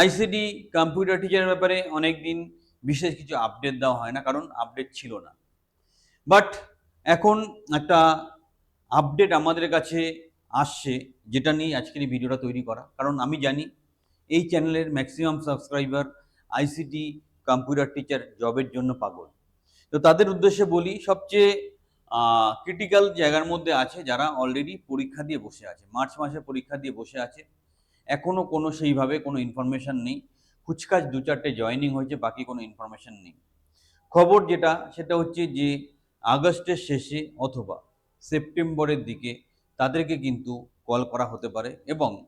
ICD computer টিচারের ব্যাপারে অনেক দিন বিশেষ কিছু আপডেট দেওয়া হয় না, কারণ আপডেট ছিল না। বাট এখন একটা আপডেট আমাদের কাছে আসছে, যেটা নিয়ে আজকের এই ভিডিওটা তৈরি করা। কারণ আমি জানি এই চ্যানেলের maximum subscriber ICT computer teacher জবের জন্য পাগল। তো তাদের উদ্দেশ্যে বলি, সবচেয়ে ক্রিটিক্যাল জায়গার মধ্যে আছে যারা অলরেডি পরীক্ষা দিয়ে বসে আছে, মার্চ মাসে পরীক্ষা দিয়ে বসে আছে। এখনও কোনো সেইভাবে কোনো ইনফরমেশন নেই। কুচকাচ দু চারটে জয়েনিং হয়েছে, বাকি কোনো ইনফরমেশন নেই। খবর যেটা, সেটা হচ্ছে যে, আগস্টের শেষে অথবা সেপ্টেম্বরের দিকে তাদেরকে কিন্তু কল করা হতে পারে এবং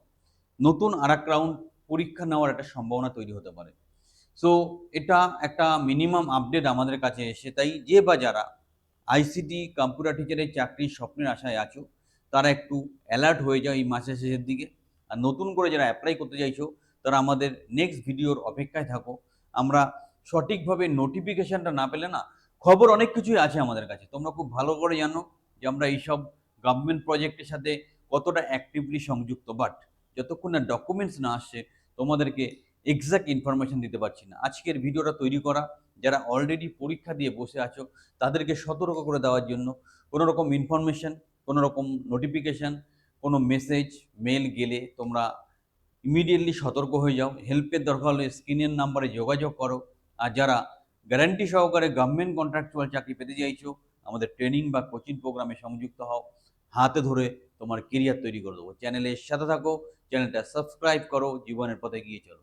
নতুন আর এক রাউন্ড পরীক্ষা নেওয়ার একটা সম্ভাবনা তৈরি হতে পারে। সো এটা একটা মিনিমাম আপডেট আমাদের কাছে এসে, তাই যে বা যারা আইসিটি কম্পিউটার টিচারের চাকরির স্বপ্নের আশায় আছো, তারা একটু অ্যালার্ট হয়ে যাও এই মাসের শেষের দিকে। আর নতুন করে যারা অ্যাপ্লাই করতে চাইছো, তারা আমাদের নেক্সট ভিডিওর অপেক্ষায় থাকো। আমরা সঠিকভাবে নোটিফিকেশনটা না পেলে না, খবর অনেক কিছুই আছে আমাদের কাছে। তোমরা খুব ভালো করে জানো যে আমরা এইসব গভর্নমেন্ট প্রজেক্টের সাথে কতটা অ্যাক্টিভলি সংযুক্ত। বাট যতক্ষণ না ডকুমেন্টস না আসছে, তোমাদেরকে এক্সাক্ট ইনফরমেশন দিতে পারছি না। আজকের ভিডিওটা তৈরি করা, যারা অলরেডি পরীক্ষা দিয়ে বসে আছো, তাদেরকে সতর্ক করে দেওয়ার জন্য কোনো রকম ইনফরমেশন কোনো রকম নোটিফিকেশান কোনো মেসেজ মেল গেলে তোমরা ইমিডিয়েটলি সতর্ক হয়ে যাও। হেল্পের দরকার হলে স্ক্রিনের নাম্বারে যোগাযোগ করো। আর যারা গ্যারান্টি সহকারে গভর্নমেন্ট কন্ট্রাকচুয়াল চাকরি পেতে চাইছো, আমাদের ট্রেনিং বা কোচিং প্রোগ্রামে সংযুক্ত হও। হাতে ধরে তোমার কেরিয়ার তৈরি করে দেবো। চ্যানেলের সাথে থাকো চ্যানেলটা সাবস্ক্রাইব করো, জীবনের পথে গিয়ে চলো।